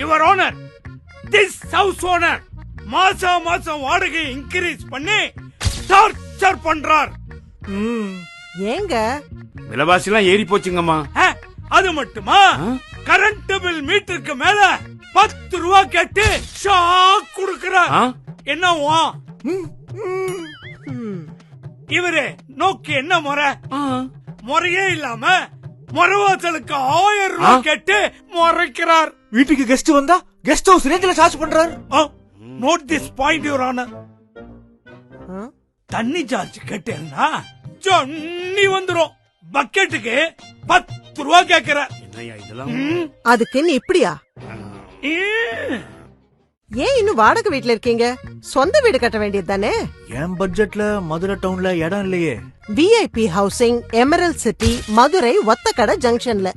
Your owner this house owner மாசம் மாசம் வாடகை இன்க்ரீஸ் பண்ணி டார்ச்சர் பண்றார். ஏங்க? விலைவாசி எல்லாம் ஏறி போச்சுங்கம்மா. அது மட்டுமா? கரண்ட் பில் மீட்டருக்கு மேல பத்து ரூபா கேட்டு ஷாக் கொடுக்கிறார். ஆ? என்னவா? ம். இவரு நோக்கி என்ன முறை. முறையே இல்லாம முறவாசலுக்கு ஆயிரம் ரூபாய் கேட்டு முறைக்கிறார். வீட்டுக்கு கெஸ்ட் வந்தா கெஸ்ட் ஹவுஸ் ரேஞ்சில சார்ஜ் பண்றாரு. Note this point your honour? தண்ணி சார்ஜ் கேட்டேன்னா சொன்னி வந்துரும். பக்கெட்டுக்கு பத்து ரூபா ம், அதுக்குன்னு இப்படியா. ஏன் இன்னும் வாடகை வீட்ல இருக்கீங்க? சொந்த வீடு கட்ட வேண்டியது தானே என் பட்ஜெட்ல மதுரை டவுன்ல இடம் இல்லையே? VIP housing emerald city Madurai Othakadai ஜங்ஷன்ல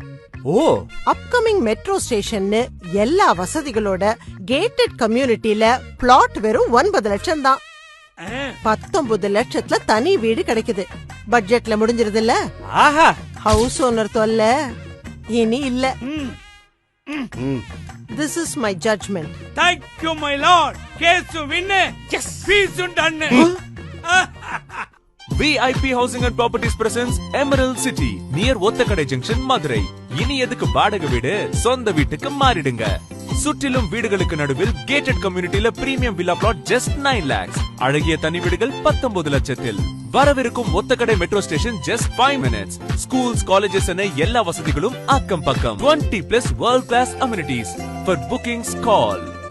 ஓ. அப்கமிங் மெட்ரோ ஸ்டேஷன்னு எல்லா வசதிகளோட கேட்டட் கம்யூனிட்டில பிளாட் வெறும் ஒன்பது லட்சம் தான். பத்தொன்பது லட்சத்துல தனி வீடு கிடைக்குது. பட்ஜெட்ல முடிஞ்சிருது இல்ல ஆஹா. ஹவுஸ் ஓனர் தொல்ல. இனி இல்ல. ம். ம். This is my judgement Thank you, my lord. Case win ஃபீஸும் done. VIP housing and properties presence Emerald City near Othakadai junction Madurai இனி எதுக்கு வாடகை வீடு? சொந்த வீட்டுக்கு மாறிடுங்க. சுற்றிலும் வீடுகளுக்கு நடுவில் gated கம்யூனிட்டில premium villa plot just nine lakhs அழகிய தனி வீடுகள் பத்தொன்பது லட்சத்தில். வரவிருக்கும் Othakadai metro station just five minutes schools colleges என எல்லா வசதிகளும் அக்கம் பக்கம். Twenty plus world class amenities for bookings call